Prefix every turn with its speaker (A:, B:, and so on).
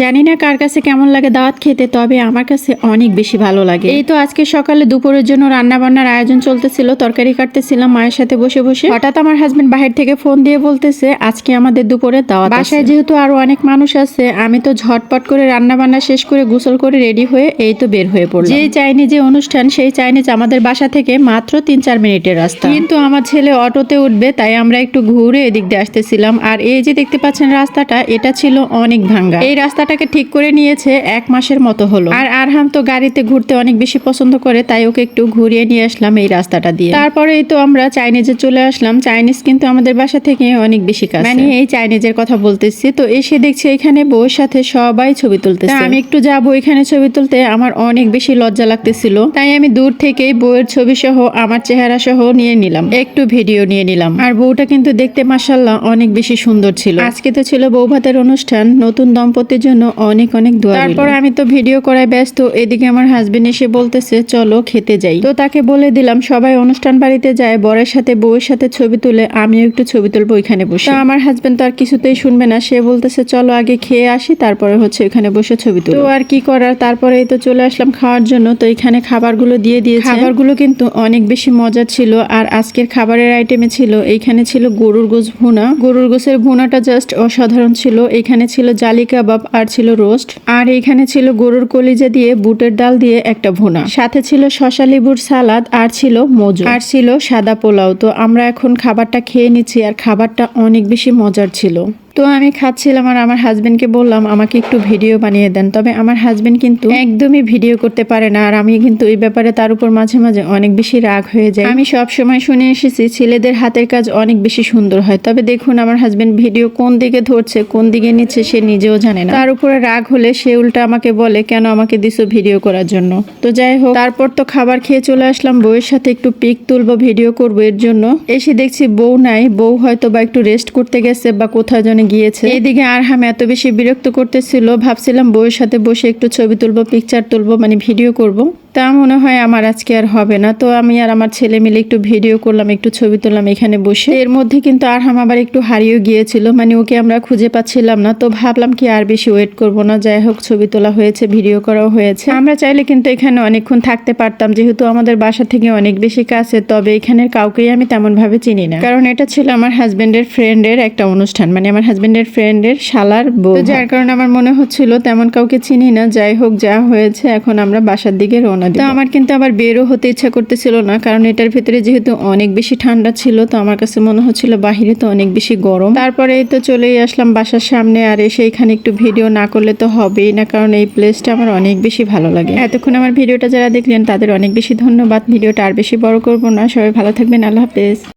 A: জানি না কার কাছে কেমন লাগে দাওয়াত খেতে তবে আমার কাছে অনেক বেশি ভালো লাগে। এই তো আজকে সকালে দুপুরের জন্য রান্না বান্নার আয়োজন চলতেছিল তরকারি কাটতেছিলাম মায়ের সাথে বসে বসে। হঠাৎ আমার হাজবেন্ড বাহির থেকে ফোন দিয়ে বলতেছে আজকে আমাদের দুপুরে দাওয়াত বাসায় যেহেতু আরও অনেক মানুষ আছে আমি তো ঝটপট করে রান্না বান্না শেষ করে গোসল করে রেডি হয়ে এই তো বের হয়ে পড়লাম। যে চাইনিজ যে অনুষ্ঠান সেই চাইনিজ আমাদের বাসা থেকে মাত্র তিন চার মিনিটের রাস্তা। কিন্তু আমার ছেলে অটোতে উঠবে তাই আমরা একটু ঘুরে এদিক দিয়ে আসতেছিলাম। আর এই যে দেখতে পাচ্ছেন রাস্তাটা এটা ছিল অনেক ভাঙ্গা। এই রাস্তাটাকে ঠিক করে নিয়েছে এক মাসের মতো হলো। আর আরহাম তো গাড়িতে ঘুরতে অনেক বেশি পছন্দ করে তাই ওকে একটু ঘুরিয়ে নিয়ে আসলাম এই রাস্তাটা দিয়ে। তারপরেই তো আমরা চাইনিজে চলে আসলাম। চাইনিজ কিন্তু আমাদের বাসা থেকে অনেক বেশি কাছে। মানে এই চাইনিজের কথা বলতেছি তো এসে দেখছি এখানে বউয়ের সাথে সবাই ছবি তুলতেছে। আমি একটু যাব এখানে ছবি তুলতে আমার অনেক বেশি লজ্জা লাগতেছিল। তাই আমি দূর থেকেই বউয়ের ছবি সহ আমার চেহারা সহ নিয়ে নিলাম। একটু ভিডিও নিয়ে নিলাম। আর বউটা কিন্তু দেখতে মাসাল্লাহ অনেক বেশি সুন্দর ছিল। আজকে তো ছিল বউ ভাতের অনুষ্ঠান নতুন দম্পতির জন্য অনেক অনেক দোয়া তারপর আমি তো ভিডিও করায় ব্যস্ত এদিকে আমার হাজবেন্ড এসে বলতেছে চলো খেতে যাই। তো তাকে বলে দিলাম সবাই অনুষ্ঠান বাড়িতে যায় বরের সাথে বউয়ের সাথে ছবি তুলে আমিও একটু ছবি তুলবো ওইখানে বসে। তো আমার হাজবেন্ড তো আর কিছুতেই শুনবে না সে বলতেছে চলো আগে খেয়ে আসি তারপরে হচ্ছে ওইখানে বসে ছবি তুলো তো আর কি করার তারপরে তো চলে আসলাম খাওয়ার জন্য তো এখানে খাবারগুলো দিয়ে দিয়েছে। খাবারগুলো কিন্তু অনেক বেশি মজা ছিল আর আজকের খাবারের আইটেমে ছিল এইখানে ছিল গরুর গোস ভুনা। গরুর গোসের ভুনাটা জাস্ট অসাধারণ ছিল এখানে ছিল জালি কাবাব আর ছিল রোস্ট, আর এখানে ছিল গরুর কলিজা দিয়ে বুটের ডাল দিয়ে একটা ভোনা। সাথে ছিল শশা লেবুর সালাদ, আর ছিল মজু। আর ছিল সাদা পোলাও। তো আমরা এখন খাবারটা খেয়ে নিচ্ছি, আর খাবারটা অনেক বেশি মজার ছিল। তো আমি খাচ্ছিলাম আর আমার হাজবেন্ডকে বললাম, আমাকে একটু ভিডিও বানিয়ে দেন। তবে আমার হাজবেন্ড কিন্তু একদমই ভিডিও করতে পারে না। আর আমি কিন্তু এই ব্যাপারে তার উপর মাঝে মাঝে অনেক বেশি রাগ হয়ে যায়। আমি সব সময় শুনে এসেছি, ছেলেদের হাতের কাজ অনেক বেশি সুন্দর হয়। তবে দেখুন, আমার হাজবেন্ড ভিডিও কোন দিকে ধরছে, কোন দিকে নিচ্ছে, সে নিজেও জানে না। তার উপরে রাগ হলে সে উল্টা আমাকে বলে, কেন আমাকে দিছো ভিডিও করার জন্য? তো যাই হোক, তারপর তো খাবার খেয়ে চলে আসলাম। বউয়ের সাথে একটু পিক তুলবো ভিডিও করব এর জন্য। এসে দেখছি বউ নাই। বউ হয়তো বা একটু রেস্ট করতে গেছে বা কোথাও যেন গিয়েছে এদিকে আরহাম এত বেশি বিরক্ত করতেছিল, ভাবছিলাম বউয়ের সাথে বসে একটু ছবি তুলবো পিকচার তুলবো মানে ভিডিও করব। তা মনে হয় আমার আজকে আর হবে না। তো আমি আর আমার ছেলে মিলে একটু ভিডিও করলাম, একটু ছবি তুললাম এখানে বসে। এর মধ্যে কিন্তু আরহাম আবার একটু হারিয়ে গিয়েছিল মানে ওকে আমরা খুঁজে পাচ্ছিলাম না। তো ভাবলাম কি আর বেশি ওয়েট করব না, যাই হোক ছবি তোলা হয়েছে ভিডিও করাও হয়েছে। আমরা চাইলে কিন্তু এখানে অনেকক্ষণ থাকতে পারতাম, যেহেতু আমাদের বাসা থেকে অনেক বেশি কাছে, তবে এখানের কাউকেই আমি তেমন ভাবে চিনি না। কারণ এটা ছিল আমার হাজবেন্ডের ফ্রেন্ডের একটা অনুষ্ঠান মানে আমার হাজবেন্ডের ফ্রেন্ডের শালার বউ। যার কারণে আমার মনে হচ্ছিল তেমন কাউকে চিনি না, যাই হোক যা হয়েছে, এখন আমরা বাসার দিকে রওনা দিই তো আমার কিন্তু আবার বেরো হতে ইচ্ছা করতেছিল না কারণ এটার ভিতরে যেহেতু অনেক বেশি ঠান্ডা ছিল তো আমার কাছে মনে হচ্ছিল বাহিরে তো অনেক বেশি গরম। তারপরে তো চলেই আসলাম বাসার সামনে আর এসে এখানে একটু ভিডিও না করলে তো হবেই না কারণ এই প্লেসটা আমার অনেক বেশি ভালো লাগে। এতক্ষণ আমার ভিডিওটা যারা দেখলেন তাদের অনেক বেশি ধন্যবাদ। ভিডিওটা আর বেশি বড় করব না। সবাই ভালো থাকবেন। আল্লাহ হাফেজ।